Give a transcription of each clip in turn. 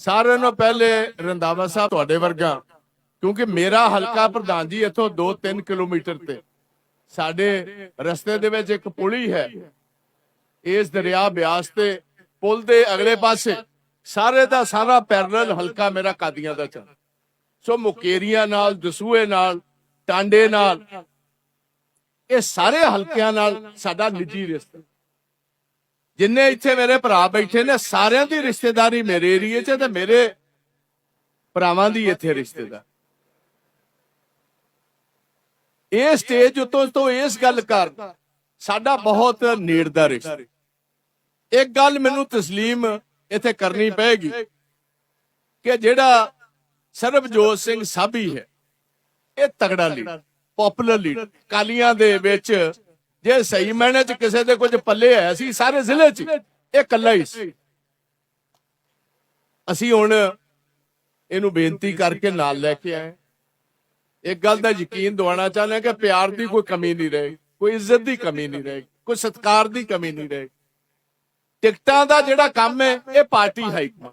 ਸਾਰਿਆਂ ਨੂੰ ਪਹਿਲੇ ਰੰਦਾਵਾ ਸਾਹਿਬ ਤੁਹਾਡੇ ਵਰਗਾ, ਕਿਉਂਕਿ ਮੇਰਾ ਹਲਕਾ ਪ੍ਰਧਾਨ ਜੀ ਇੱਥੋਂ 2-3 ਕਿਲੋਮੀਟਰ ਤੇ। ਸਾਡੇ ਰਸਤੇ ਦੇ ਵਿੱਚ ਇੱਕ ਪੁਲੀ ਹੈ ਇਸ ਦਰਿਆ ਬਿਆਸ ਤੇ ਪੁਲ ਦੇ ਅਗਲੇ ਪਾਸੇ ਸਾਰੇ ਦਾ ਸਾਰਾ ਪੈਰਲਲ ਹਲਕਾ ਮੇਰਾ ਕਾਦੀਆਂ ਦਾ ਚੱਲ ਸੋ ਮੁਕੇਰੀਆਂ ਨਾਲ, ਦਸੂਏ ਨਾਲ, ਟਾਂਡੇ ਨਾਲ, ਇਹ ਸਾਰੇ ਹਲਕਿਆਂ ਨਾਲ ਸਾਡਾ ਨਿੱਜੀ ਰਿਸ਼ਤਾ। ਜਿੰਨੇ ਇੱਥੇ ਮੇਰੇ ਭਰਾ ਬੈਠੇ ਨੇ, ਸਾਰਿਆਂ ਦੀ ਰਿਸ਼ਤੇਦਾਰੀ ਮੇਰੇ ਏਰੀਏ 'ਚ ਤੇ ਮੇਰੇ ਭਰਾਵਾਂ ਦੀ ਇੱਥੇ ਰਿਸ਼ਤੇਦਾਰ। ਇਹ ਸਟੇਜ ਉਤੋਂ ਤੋਂ ਇਸ ਗੱਲ ਕਰ ਸਾਡਾ ਬਹੁਤ ਨੇੜ ਦਾ ਰਿਸ਼ਤਾ। ਇੱਕ ਗੱਲ ਮੈਨੂੰ ਤਸਲੀਮ ਇੱਥੇ ਕਰਨੀ ਪਏਗੀ ਕਿ ਜਿਹੜਾ ਸਰਬਜੋਤ ਸਿੰਘ ਸਾਬੀ ਹੈ, ਇਹ ਤਗੜਾ ਲੀਡਰ ਪਪੂਲਰ ਲੀਡਰ ਕਾਲੀਆਂ ਦੇ ਵਿੱਚ ਜੇ ਸਹੀ ਮਾਇਨੇ ਚ ਕਿਸੇ ਦੇ ਕੁਝ ਪੱਲੇ ਆਇਆ ਸੀ, ਸਾਰੇ ਜ਼ਿਲ੍ਹੇ 'ਚ, ਇਹ ਇਕੱਲਾ ਹੀ ਸੀ। ਅਸੀਂ ਹੁਣ ਇਹਨੂੰ ਬੇਨਤੀ ਕਰਕੇ ਨਾਲ ਲੈ ਕੇ ਆਏ। ਇੱਕ ਗੱਲ ਦਾ ਯਕੀਨ ਦਿਵਾਉਣਾ ਚਾਹੁੰਦੇ ਹਾਂ ਕਿ ਪਿਆਰ ਦੀ ਕੋਈ ਕਮੀ ਨਹੀਂ ਰਹੇਗੀ ਕੋਈ ਇੱਜ਼ਤ ਦੀ ਕਮੀ ਨਹੀਂ ਰਹੇਗੀ ਕੋਈ ਸਤਿਕਾਰ ਦੀ ਕਮੀ ਨਹੀਂ ਰਹੇਗੀ ਟਿਕਟਾਂ ਦਾ ਜਿਹੜਾ ਕੰਮ ਹੈ, ਇਹ ਪਾਰਟੀ ਹਾਈਕਮਾਨ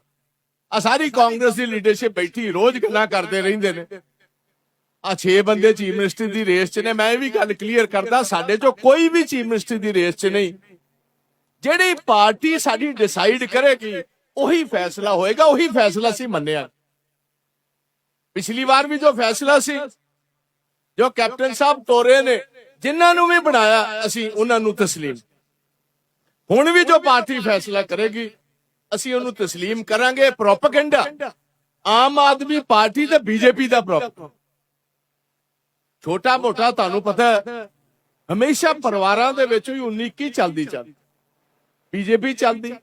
ਆ ਸਾਰੀ ਕਾਂਗਰਸ ਦੀ ਲੀਡਰਸ਼ਿਪ ਬੈਠੀ, ਰੋਜ਼ ਗੱਲਾਂ ਕਰਦੇ ਰਹਿੰਦੇ ਨੇ। ਆ 6 ਬੰਦੇ ਚੀਫ ਮਿਨਿਸਟਰ ਦੀ ਰੇਸ 'ਚ ਨੇ, ਮੈਂ ਇਹ ਵੀ ਗੱਲ ਕਲੀਅਰ ਕਰਦਾ, ਸਾਡੇ 'ਚੋਂ ਕੋਈ ਵੀ ਚੀਫ ਮਿਨਿਸਟਰ ਦੀ ਰੇਸ 'ਚ ਨਹੀਂ। ਜਿਹੜੀ ਪਾਰਟੀ ਸਾਡੀ ਡਿਸਾਈਡ ਕਰੇਗੀ, ਉਹੀ ਫੈਸਲਾ ਹੋਏਗਾ, ਉਹੀ ਫੈਸਲਾ ਸੀ ਮੰਨਿਆ। ਪਿਛਲੀ ਵਾਰ ਵੀ ਜੋ ਫੈਸਲਾ ਸੀ, ਜੋ ਕੈਪਟਨ ਸਾਹਿਬ ਤੋਰੇ ਨੇ, ਜਿਨ੍ਹਾਂ ਨੂੰ ਵੀ ਬਣਾਇਆ ਅਸੀਂ ਉਹਨਾਂ ਨੂੰ ਤਸਲੀਮ। ਹੁਣ ਵੀ ਜੋ ਪਾਰਟੀ ਫੈਸਲਾ ਕਰੇਗੀ, ਅਸੀਂ ਉਹਨੂੰ ਤਸਲੀਮ ਕਰਾਂਗੇ ਪ੍ਰੋਪਗੈਂਡਾ ਆਮ ਆਦਮੀ ਪਾਰਟੀ ਤੇ ਬੀਜੇਪੀ ਦਾ ਪ੍ਰੋਪ ਛੋਟਾ ਮੋਟਾ ਤੁਹਾਨੂੰ ਪਤਾ ਹਮੇਸ਼ਾ ਪਰਿਵਾਰਾਂ ਦੇ ਵਿੱਚ ਹੀ 19 ਕੀ ਚੱਲਦੀ ਚੱਲਦੀ। ਬੀਜੇਪੀ ਚੱਲਦੀ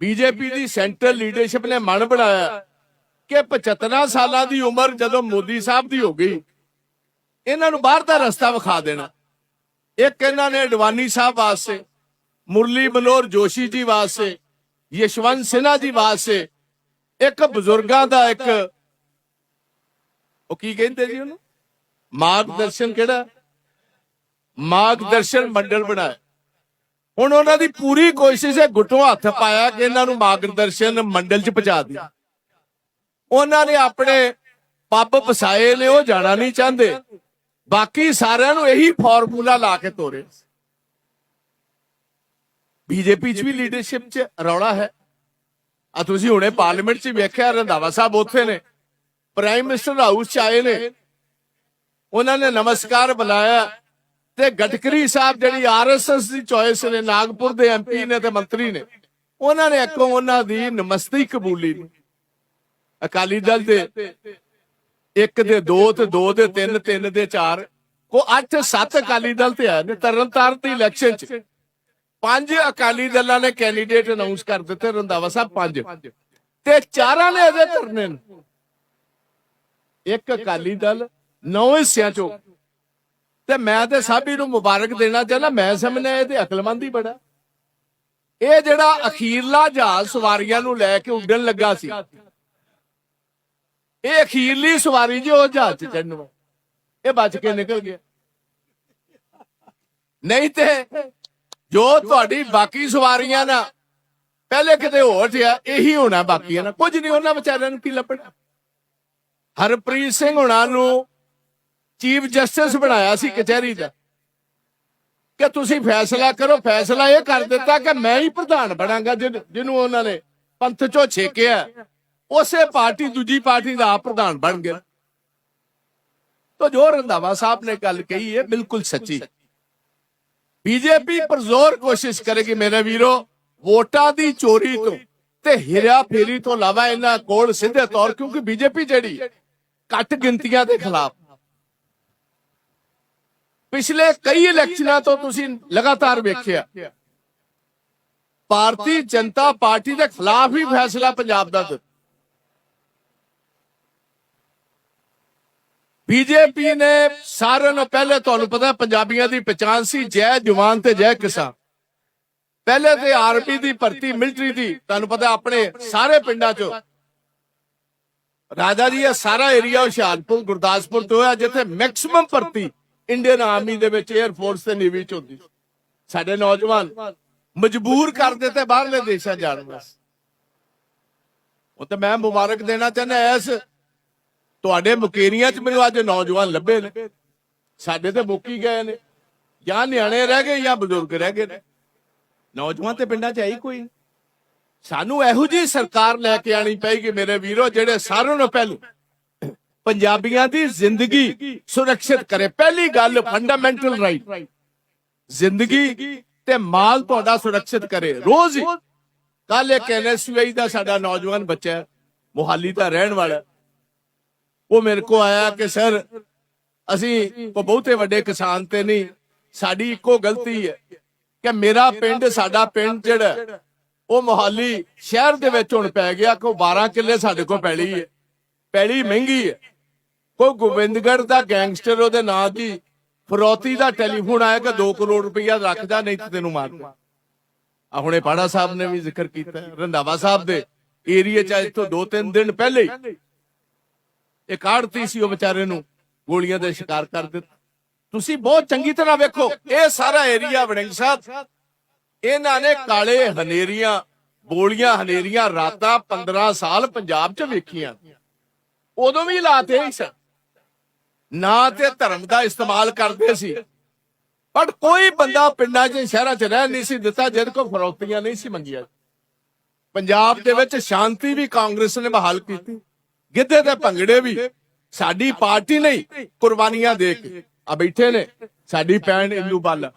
ਬੀਜੇਪੀ ਦੀ ਸੈਂਟਰਲ ਲੀਡਰਸ਼ਿਪ ਨੇ ਮਨ ਬਣਾਇਆ ਕਿ 75 ਸਾਲਾਂ ਦੀ ਉਮਰ ਜਦੋਂ ਮੋਦੀ ਸਾਹਿਬ ਦੀ ਹੋ ਗਈ, ਇਹਨਾਂ ਨੂੰ ਬਾਹਰ ਦਾ ਰਸਤਾ ਵਿਖਾ ਦੇਣਾ। ਇੱਕ ਇਹਨਾਂ ਨੇ ਅਡਵਾਨੀ ਸਾਹਿਬ ਵਾਸਤੇ, ਮੁਰਲੀ ਮਨੋਹਰ ਜੋਸ਼ੀ ਜੀ ਵਾਸਤੇ, ਯਸ਼ਵੰਤ ਸਿਨਹਾ ਜੀ ਵਾਸਤੇ, ਇੱਕ ਬਜ਼ੁਰਗਾਂ ਦਾ ਇੱਕ, ਉਹ ਕੀ ਕਹਿੰਦੇ ਜੀ ਉਹਨੂੰ? ਮਾਰਗਦਰਸ਼ਨ ਕਿਹੜਾ? ਮਾਰਗਦਰਸ਼ਨ ਮੰਡਲ ਬਣਾਇਆ। ਹੁਣ ਉਹਨਾਂ ਦੀ ਪੂਰੀ ਕੋਸ਼ਿਸ਼ ਹੈ ਗੁੱਟੋਂ ਹੱਥ ਪਾਇਆ ਕਿ ਇਹਨਾਂ ਨੂੰ ਮਾਰਗਦਰਸ਼ਨ ਮੰਡਲ 'ਚ ਪਹੁੰਚਾ ਦਿਆ ਉਹਨਾਂ ਨੇ ਆਪਣੇ ਪੱਬ ਵਸਾਏ ਨੇ, ਉਹ ਜਾਣਾ ਨਹੀਂ ਚਾਹੁੰਦੇ। ਬਾਕੀ ਸਾਰਿਆਂ ਨੂੰ ਇਹੀ ਫਾਰਮੂਲਾ ਲਾ ਕੇ ਤੋਰੇ। ਬੀਜੇਪੀ 'ਚ ਵੀ ਲੀਡਰਸ਼ਿਪ 'ਚ ਰੌਲਾ ਹੈ। ਆ ਤੁਸੀਂ ਹੁਣੇ ਪਾਰਲੀਮੈਂਟ 'ਚ ਵੇਖਿਆ, ਰੰਧਾਵਾ ਸਾਹਿਬ ਉੱਥੇ ਨੇ। ਪ੍ਰਾਈਮ ਮਿਨਿਸਟਰ ਹਾਊਸ 'ਚ ਆਏ ਨੇ। ਉਹਨਾਂ ਨੇ ਨਮਸਕਾਰ ਬੁਲਾਇਆ ਤੇ ਗਟਕਰੀ ਸਾਹਿਬ ਜਿਹੜੀ ਆਰਐਸਐਸ ਦੀ ਚੋਇਸ ਨੇ, ਨਾਗਪੁਰ ਦੇ ਐਮਪੀ ਨੇ ਤੇ ਮੰਤਰੀ ਨੇ, ਉਹਨਾਂ ਨੇ ਅੱਗੋਂ ਉਹਨਾਂ ਦੀ ਨਮਸਤੀ ਕਬੂਲੀ ਅਕਾਲੀ ਦਲ ਦੇ ਇੱਕ ਦੇ ਦੋ ਤੇ ਦੋ ਦੇ ਤਿੰਨ ਤਿੰਨ ਦੇ ਚਾਰ ਕੋ ਅੱਠ, ਸੱਤ ਅਕਾਲੀ ਦਲ ਤੇ ਆਏ ਨੇ ਤਰਨਤਾਰਨ ਦੀ ਇਲੈਕਸ਼ਨ 'ਚ। ਪੰਜ ਅਕਾਲੀ ਦਲਾਂ ਨੇ ਕੈਂਡੀਡੇਟ ਅਨਾਉਂਸ ਕਰ ਦਿੱਤੇ ਰੰਦਾਵਾ ਸਾਹਿਬ ਪੰਜ। ਤੇ ਚਾਰਾਂ ਨੇ ਅਜੇ ਧਰਨੇ ਨੇ। ਇੱਕ ਅਕਾਲੀ ਦਲ ਨੌ ਹਿੱਸਿਆਂ ਚੋਂ। ਤੇ ਮੈਂ ਤੇ ਸਾਬੀ ਨੂੰ ਮੁਬਾਰਕ ਦੇਣਾ ਚਾਹੁੰਦਾ, ਮੈਂ ਸਮਝਣਾ ਇਹ ਤੇ ਅਕਲਮੰਦ ਹੀ ਬੜਾ। ਇਹ ਜਿਹੜਾ ਅਖੀਰਲਾ ਜਹਾਜ਼ ਸਵਾਰੀਆਂ ਨੂੰ ਲੈ ਕੇ ਉੱਡਣ ਲੱਗਾ ਸੀ। ਇਹ ਅਖੀਰਲੀ ਸਵਾਰੀ ਜੀ, ਉਹ ਜਹਾਜ਼ ਚ ਚੜਨ ਇਹ ਬਚ ਕੇ ਨਿਕਲ ਗਿਆ। ਨਹੀਂ ਤੇ ਜੋ ਤੁਹਾਡੀ ਬਾਕੀ ਸਵਾਰੀਆਂ ਨਾ ਪਹਿਲੇ ਕਿਤੇ ਹੋਰ ਗਿਆ ਇਹੀ ਹੋਣਾ ਬਾਕੀਆਂ ਨਾ ਕੁਝ ਨਹੀਂ, ਉਹਨਾਂ ਵਿਚਾਰਿਆਂ ਨੂੰ ਕੀ ਲੱਭਣਾ? ਹਰਪ੍ਰੀਤ ਸਿੰਘ ਹੁਣਾਂ ਨੂੰ ਚੀਫ ਜਸਟਿਸ ਬਣਾਇਆ ਸੀ ਕਚਹਿਰੀ ਦਾ। ਕਿ ਤੁਸੀਂ ਫੈਸਲਾ ਕਰੋ, ਫੈਸਲਾ ਇਹ ਕਰ ਦਿੱਤਾ ਕਿ ਮੈਂ ਹੀ ਪ੍ਰਧਾਨ ਬਣਾਂਗਾ ਜਿਹਨ- ਜਿਹਨੂੰ ਉਹਨਾਂ ਨੇ ਪੰਥ ਚੋਂ ਛੇਕਿਆ। ਉਸੇ ਪਾਰਟੀ ਦੂਜੀ ਪਾਰਟੀ ਦਾ ਆਪ ਪ੍ਰਧਾਨ ਬਣ ਗਿਆ। ਤਾਂ ਜੋ ਰੰਧਾਵਾ ਸਾਹਿਬ ਨੇ ਗੱਲ ਕਹੀ ਹੈ ਬਿਲਕੁਲ ਸੱਚੀ। ਬੀਜੇਪੀ ਪਰਜ਼ੋਰ ਕੋਸ਼ਿਸ਼ ਕਰੇਗੀ, ਮੇਰੇ ਵੀਰੋ, ਵੋਟਾਂ ਦੀ ਚੋਰੀ ਤੋਂ ਤੇ ਹਿਰਿਆ ਫੇਰੀ ਤੋਂ ਇਲਾਵਾ ਇਹਨਾਂ ਕੋਲ ਸਿੱਧੇ ਤੌਰ, ਕਿਉਂਕਿ ਬੀਜੇਪੀ ਜਿਹੜੀ ਘੱਟ ਗਿਣਤੀਆਂ ਦੇ ਖਿਲਾਫ। ਪਿਛਲੇ ਕਈ ਇਲੈਕਸ਼ਨਾਂ ਤੋਂ ਤੁਸੀਂ ਲਗਾਤਾਰ ਵੇਖਿਆ। ਭਾਰਤੀ ਜਨਤਾ ਪਾਰਟੀ ਦੇ ਖਿਲਾਫ ਹੀ ਫੈਸਲਾ ਪੰਜਾਬ ਦਾ ਦਿੱਤਾ ਬੀਜੇਪੀ ਨੇ ਸਾਰਿਆਂ ਨੂੰ ਪਹਿਲੇ ਤੁਹਾਨੂੰ ਪਤਾ ਪੰਜਾਬੀਆਂ ਦੀ ਪਛਾਣ ਸੀ, ਜੈ ਜਵਾਨ ਤੇ ਜੈ ਕਿਸਾਨ। ਪਹਿਲੇ ਤੇ ਆਰਮੀ ਦੀ ਭਰਤੀ ਮਿਲਟਰੀ ਦੀ, ਤੁਹਾਨੂੰ ਪਤਾ ਆਪਣੇ ਸਾਰੇ ਪਿੰਡਾਂ 'ਚ। ਰਾਜਾ ਜੀ, ਇਹ ਸਾਰਾ ਏਰੀਆ ਹੁਸ਼ਿਆਰਪੁਰ, ਗੁਰਦਾਸਪੁਰ ਤੋਂ ਹੈ, ਜਿੱਥੇ ਮੈਕਸਿਮਮ ਭਰਤੀ ਇੰਡੀਅਨ ਆਰਮੀ ਦੇ ਵਿੱਚ 에ਅਰ ਫੋਰਸ ਤੇ ਨੇਵੀ 'ਚ ਹੁੰਦੀ ਸਾਡੇ ਨੌਜਵਾਨ ਮਜਬੂਰ ਕਰ ਦਿੱਤੇ ਬਾਹਰਲੇ ਦੇਸ਼ਾਂ ਜਾਣ ਵਾਸਤੇ। ਉਹ ਤਾਂ ਮੈਂ ਮੁਬਾਰਕ ਦੇਣਾ ਚਾਹੁੰਦਾ ਐਸ, ਤੁਹਾਡੇ ਮੁਕੇਰੀਆਂ 'ਚ ਮੈਨੂੰ ਅੱਜ ਨੌਜਵਾਨ ਲੱਭੇ ਨੇ। ਸਾਡੇ ਤੇ ਮੁੱਕੀ ਗਏ ਨੇ। ਜਾਂ ਨਿਆਣੇ ਰਹਿ ਗਏ ਜਾਂ ਬਜ਼ੁਰਗ ਰਹਿ ਗਏ ਨੇ। ਨੌਜਵਾਨ ਤੇ ਪਿੰਡਾਂ 'ਚ ਆਈ ਕੋਈ। ਸਾਨੂੰ ਇਹੋ ਜਿਹੀ ਸਰਕਾਰ ਲੈ ਕੇ ਆਣੀ ਪਏਗੀ ਮੇਰੇ ਵੀਰੋ, ਜਿਹੜੇ ਸਾਰਿਆਂ ਨੂੰ ਪਹਿਲੂ। ਪੰਜਾਬੀਆਂ ਦੀ ਜ਼ਿੰਦਗੀ ਸੁਰੱਖਿਅਤ ਕਰੇ। ਪਹਿਲੀ ਗੱਲ ਫੰਡਾਮੈਂਟਲ ਰਾਈਟ ਜ਼ਿੰਦਗੀ ਤੇ ਮਾਲ ਤੁਹਾਡਾ ਸੁਰੱਖਿਅਤ ਕਰੇ। ਰੋਜ਼ ਹੀ। ਕੱਲ ਇੱਕ ਐਨਐਸਯੂਆਈ ਦਾ ਸਾਡਾ ਨੌਜਵਾਨ ਬੱਚਾ ਹੈ, ਮੁਹਾਲੀ ਦਾ ਰਹਿਣ ਵਾਲਾ ਉਹ ਮੇਰੇ ਕੋ ਆਇਆ ਕਿ ਸਰ ਅਸੀਂ ਬਹੁਤੇ ਵੱਡੇ ਕਿਸਾਨ ਤੇ ਨਹੀਂ ਸਾਡੀ ਇੱਕੋ ਗਲਤੀ ਹੈ ਕਿ ਮੇਰਾ ਪਿੰਡ ਸਾਡਾ ਪਿੰਡ ਜਿਹੜਾ ਉਹ ਮੁਹਾਲੀ ਸ਼ਹਿਰ ਦੇ ਵਿੱਚ ਹੁਣ ਪੈ ਗਿਆ ਕਿ 12 ਕਿੱਲੇ ਸਾਡੇ ਕੋਲ ਪੈਲੀ ਹੈ। ਪੈਲੀ ਮਹਿੰਗੀ ਹੈ। ਕੋਈ ਗੋਬਿੰਦਗੜ੍ਹ ਦਾ ਗੈਂਗਸਟਰ, ਉਹਦੇ ਨਾਂ ਦੀ ਫਰੋਤੀ ਦਾ ਟੈਲੀਫੋਨ ਆਇਆ ਕਿ 2 ਕਰੋੜ ਰੁਪਇਆ ਰੱਖਦਾ, ਨਹੀਂ ਤੇ ਤੈਨੂੰ ਮਾਰ ਆ ਹੁਣੇ ਪਾੜਾ ਸਾਹਿਬ ਨੇ ਵੀ ਜ਼ਿਕਰ ਕੀਤਾ, ਰੰਧਾਵਾ ਸਾਹਿਬ ਦੇ ਏਰੀਆ ਚ ਅੱਜ ਤੋਂ 2-3 ਦਿਨ ਪਹਿਲੇ ਹੀ। ਇੱਕ ਆੜਤੀ ਸੀ ਉਹ ਵਿਚਾਰੇ ਨੂੰ, ਗੋਲੀਆਂ ਦੇ ਸ਼ਿਕਾਰ ਕਰ ਦਿੱਤਾ। ਤੁਸੀਂ ਬਹੁਤ ਚੰਗੀ ਤਰ੍ਹਾਂ ਵੇਖੋ, ਇਹ ਸਾਰਾ ਏਰੀਆ ਵੜਿੰਗ ਸਾਹਿਬ। ਇਹਨਾਂ ਨੇ ਕਾਲੇ ਹਨੇਰੀਆਂ, ਬੋਲੀਆਂ ਹਨੇਰੀਆਂ ਰਾਤਾਂ 15 ਸਾਲ ਪੰਜਾਬ 'ਚ ਵੇਖੀਆਂ। ਉਦੋਂ ਵੀ ਲਾਤੇ ਹੀ ਸਨ। ਨਾ ਤੇ ਧਰਮ ਦਾ ਇਸਤੇਮਾਲ ਕਰਦੇ ਸੀ। ਪਰ ਕੋਈ ਬੰਦਾ ਪਿੰਡਾਂ 'ਚ, ਸ਼ਹਿਰਾਂ 'ਚ ਰਹਿ ਨਹੀਂ ਸੀ ਦਿੱਤਾ, ਜਿਹਦੇ ਕੋਲ ਫਰੌਤੀਆਂ ਨਹੀਂ ਸੀ ਮੰਗੀਆਂ। ਪੰਜਾਬ ਦੇ ਵਿੱਚ ਸ਼ਾਂਤੀ ਵੀ ਕਾਂਗਰਸ ਨੇ ਬਹਾਲ ਕੀਤੀ। ਗਿੱਧੇ ਤੇ ਭੰਗੜੇ ਵੀ। ਸਾਡੀ ਪਾਰਟੀ ਨਹੀਂ ਕੁਰਬਾਨੀਆਂ ਦੇ ਕੇ। ਆ ਬੈਠੇ ਨੇ, ਸਾਡੀ ਭੈਣ ਇੰਦੂ ਬਾਲਾ।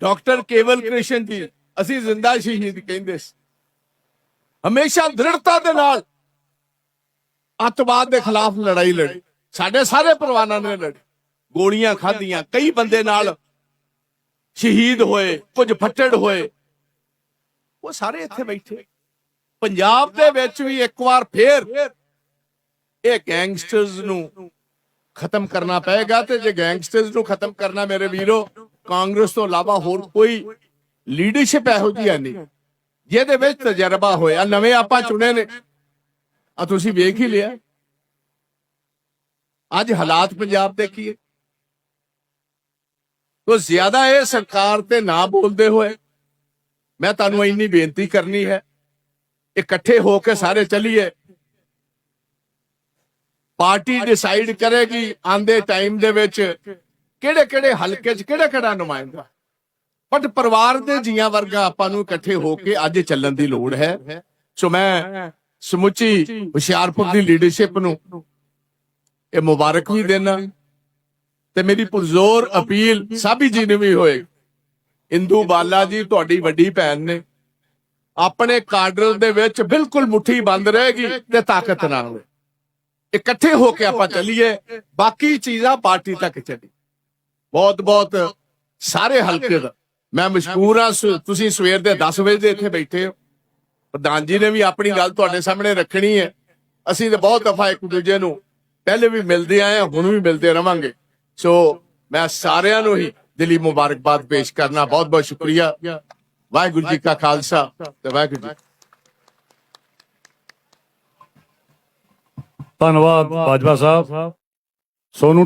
ਡਾਕਟਰ ਕੇਵਲ ਕ੍ਰਿਸ਼ਨ ਜੀ, ਅਸੀਂ ਜ਼ਿੰਦਾ ਸ਼ਹੀਦ ਕਹਿੰਦੇ ਸੀ। ਹਮੇਸ਼ਾ ਦ੍ਰਿੜਤਾ ਦੇ ਨਾਲ ਅੱਤਵਾਦ ਦੇ ਖਿਲਾਫ ਲੜਾਈ ਲੜੀ। ਸਾਡੇ ਸਾਰੇ ਪਰਿਵਾਰਾਂ ਨੇ ਲੜੀ। ਗੋਲੀਆਂ ਖਾਧੀਆਂ। ਕਈ ਬੰਦੇ ਨਾਲ ਸ਼ਹੀਦ ਹੋਏ ਕੁਝ ਫੱਟੜ ਹੋਏ। ਉਹ ਸਾਰੇ ਇੱਥੇ ਬੈਠੇ। ਪੰਜਾਬ ਦੇ ਵਿੱਚ ਵੀ ਇੱਕ ਵਾਰ ਫੇਰ ਇਹ ਗੈਂਗਸਟਰਸ ਨੂੰ ਖਤਮ ਕਰਨਾ ਪਏਗਾ ਤੇ ਜੇ ਗੈਂਗਸਟਰਸ ਨੂੰ ਖਤਮ ਕਰਨਾ ਮੇਰੇ ਵੀਰੋ, ਕਾਂਗਰਸ ਤੋਂ ਇਲਾਵਾ ਹੋਰ ਕੋਈ ਲੀਡਰਸ਼ਿਪ ਇਹੋ ਜਿਹੀ ਹੈ ਨਹੀਂ। ਜਿਹਦੇ ਵਿੱਚ ਤਜਰਬਾ ਹੋਇਆ। ਨਵੇਂ ਆਪਾਂ ਚੁਣੇ ਨੇ। ਆ ਤੁਸੀਂ ਵੇਖ ਹੀ ਲਿਆ। ਅੱਜ ਹਾਲਾਤ ਪੰਜਾਬ ਦੇ ਕੀ ਹੈ ਤੋ ਜ਼ਿਆਦਾ ਇਹ ਸਰਕਾਰ ਤੇ ਨਾ ਬੋਲਦੇ ਹੋਏ ਮੈਂ ਤੁਹਾਨੂੰ ਇੰਨੀ ਬੇਨਤੀ ਕਰਨੀ ਹੈ, ਇਕੱਠੇ ਹੋ ਕੇ ਸਾਰੇ ਚੱਲੀਏ। ਪਾਰਟੀ ਡਿਸਾਈਡ ਕਰੇਗੀ ਆਂਦੇ ਟਾਈਮ ਦੇ ਵਿੱਚ ਕਿਹੜੇ ਕਿਹੜੇ ਹਲਕੇ 'ਚ ਕਿਹੜਾ ਕਿਹੜਾ ਨੁਮਾਇੰਦਾ। ਬਟ ਪਰਿਵਾਰ ਦੇ ਜੀਆਂ ਵਰਗਾ ਆਪਾਂ ਨੂੰ ਇਕੱਠੇ ਹੋ ਕੇ ਅੱਜ ਚੱਲਣ ਦੀ ਲੋੜ ਹੈ। ਸੋ ਮੈਂ ਸਮੁੱਚੀ ਹੁਸ਼ਿਆਰਪੁਰ ਦੀ ਲੀਡਰਸ਼ਿਪ ਨੂੰ ਇਹ ਮੁਬਾਰਕ ਵੀ ਦੇਣਾ। ਤੇ ਮੇਰੀ ਪੁਰਜ਼ੋਰ ਅਪੀਲ ਸਾਬੀ ਜੀ ਨੂੰ ਵੀ ਹੋਏ, ਇੰਦੂ ਬਾਲਾ ਜੀ, ਤੁਹਾਡੀ ਵੱਡੀ ਭੈਣ ਨੇ, ਆਪਣੇ ਕਾਡਰ ਦੇ ਵਿੱਚ ਬਿਲਕੁਲ ਮੁਠੀ ਬੰਦ ਰਹੇਗੀ ਤੇ ਤਾਕਤ ਨਾਲ ਇਕੱਠੇ ਹੋ ਕੇ ਆਪਾਂ ਚੱਲੀਏ, ਬਾਕੀ ਚੀਜ਼ਾਂ ਪਾਰਟੀ ਤੱਕ ਚੱਲੀ। ਬਹੁਤ ਬਹੁਤ ਸਾਰੇ ਹਲਕੇ ਦਾ। ਮੈਂ ਮਸ਼ਕੂਰ ਹਾਂ ਤੁਸੀਂ ਸਵੇਰ ਦੇ 10 ਵਜੇ ਦੇ ਇੱਥੇ ਬੈਠੇ ਹੋ। ਪ੍ਰਧਾਨ ਜੀ ਨੇ ਵੀ ਆਪਣੀ ਗੱਲ ਤੁਹਾਡੇ ਸਾਹਮਣੇ ਰੱਖਣੀ ਹੈ। ਅਸੀਂ ਤੇ ਬਹੁਤ ਦਫਾ ਇੱਕ ਦੂਜੇ ਨੂੰ ਪਹਿਲੇ ਵੀ ਮਿਲਦੇ ਆਏ ਹਾਂ, ਹੁਣ ਵੀ ਮਿਲਦੇ ਰਵਾਂਗੇ। ਸੋ ਮੈਂ ਸਾਰਿਆਂ ਨੂੰ ਹੀ ਦਿਲੀ ਮੁਬਾਰਕਬਾਦ ਪੇਸ਼ ਕਰਨਾ ਬਹੁਤ ਬਹੁਤ ਸ਼ੁਕਰੀਆ। ਵਾਹਿਗੁਰੂ ਜੀ ਕਾ ਖਾਲਸਾ ਤੇ ਵਾਹਿਗੁਰੂ ਜੀ ਧੰਨਵਾਦ ਬਾਜਵਾ ਸਾਹਿਬ। ਸੋਨੂੰ